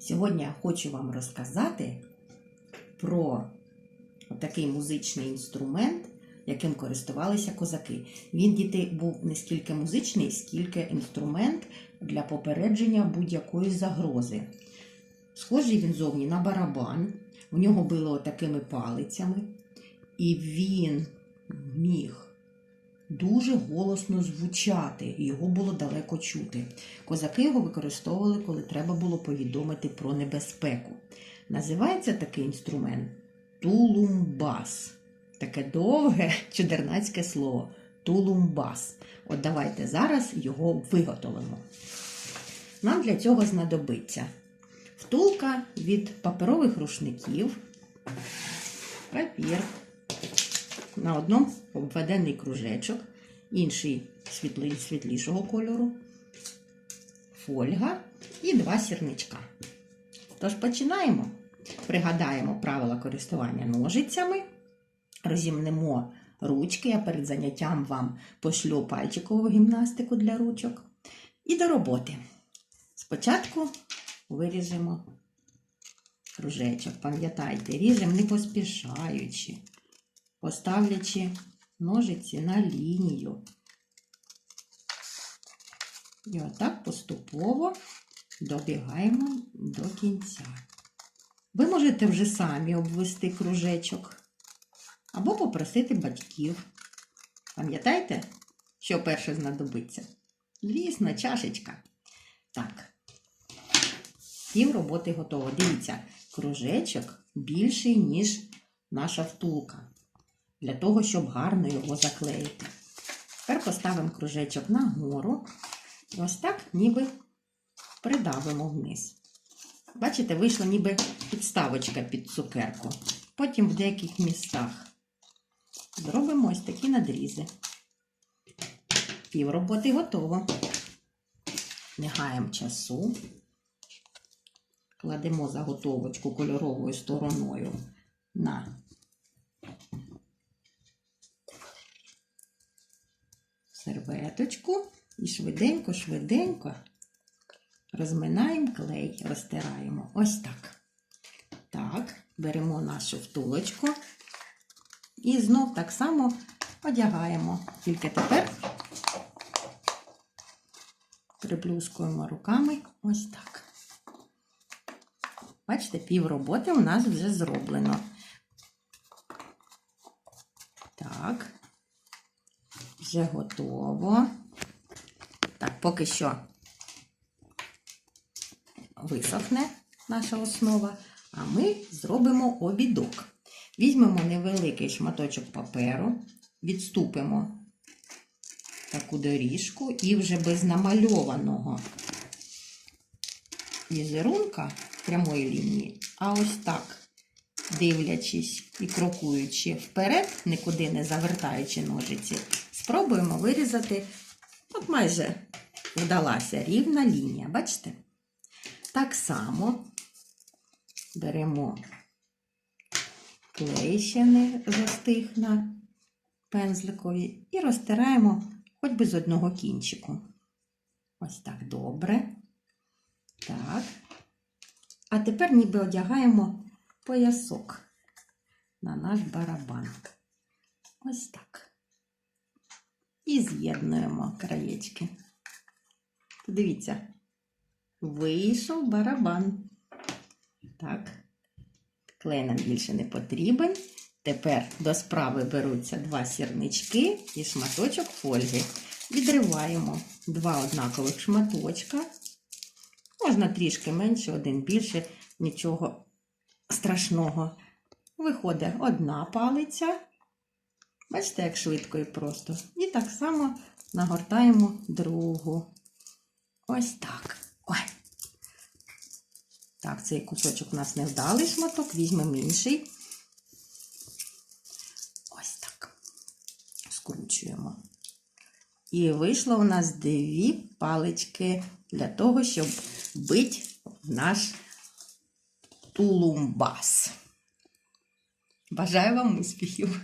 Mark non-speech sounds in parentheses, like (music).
Сьогодні я хочу вам розказати про такий музичний інструмент, яким користувалися козаки. Він діти був не скільки музичний, скільки інструмент для попередження будь-якої загрози. Схожий він зовні на барабан, в нього було такими палицями, і він міг дуже голосно звучати, його було далеко чути. Козаки його використовували, коли треба було повідомити про небезпеку. Називається такий інструмент тулумбас. Таке довге (laughs) чудернацьке слово тулумбас. От давайте зараз його виготовимо. Нам для цього знадобиться втулка від паперових рушників, папір, на одному обведений кружечок, інший світлий, світлішого кольору, фольга і два сірничка. Тож починаємо. Пригадаємо правила користування ножицями, розімнемо ручки. Я перед заняттям вам пошлю пальчикову гімнастику для ручок. І до роботи. Спочатку виріжемо кружечок. Пам'ятайте, ріжемо не поспішаючи поставлячи ножиці на лінію. І отак поступово добігаємо до кінця. Ви можете вже самі обвести кружечок або попросити батьків. Пам'ятаєте, що перше знадобиться? Звісно, чашечка. Так, пів роботи готово. Дивіться, кружечок більший, ніж наша втулка для того, щоб гарно його заклеїти. Тепер поставимо кружечок нагору і ось так ніби придавимо вниз. Бачите, вийшла ніби підставочка під цукерку. Потім в деяких містах зробимо ось такі надрізи. Пів роботи готово. Не гаємо часу. Кладемо заготовочку кольоровою стороною на серветочку і швиденько-швиденько розминаємо клей, розтираємо. Ось так. Так, беремо нашу втулочку і знов так само одягаємо. Тільки тепер приплюскуємо руками ось так. Бачите, пів роботи у нас вже зроблено. Так вже готово. Так, поки що висохне наша основа, а ми зробимо обідок. Візьмемо невеликий шматочок паперу, відступимо таку доріжку і вже без намальованого візерунка прямої лінії, а ось так. Дивлячись і крокуючи вперед, нікуди не завертаючи ножиці, спробуємо вирізати, от майже вдалася рівна лінія, бачите? Так само беремо клей ще застиг на пензликові і розтираємо хоч би з одного кінчику. Ось так добре. Так. А тепер ніби одягаємо поясок на наш барабан. Ось так і з'єднуємо краєчки. Подивіться, вийшов барабан. Так, клей нам більше не потрібен. Тепер до справи беруться два сірнички і шматочок фольги. Відриваємо два однакових шматочка. Можна трішки менше, один більше, нічого страшного. Виходить одна палиця Бачите, як швидко і просто. І так само нагортаємо другу. Ось так. Ой. Так, цей кусочок у нас не вдалий шматок, візьмемо інший. Ось так. Скручуємо. І вийшло у нас дві палички для того, щоб бити в наш тулумбас. Бажаю вам успіхів!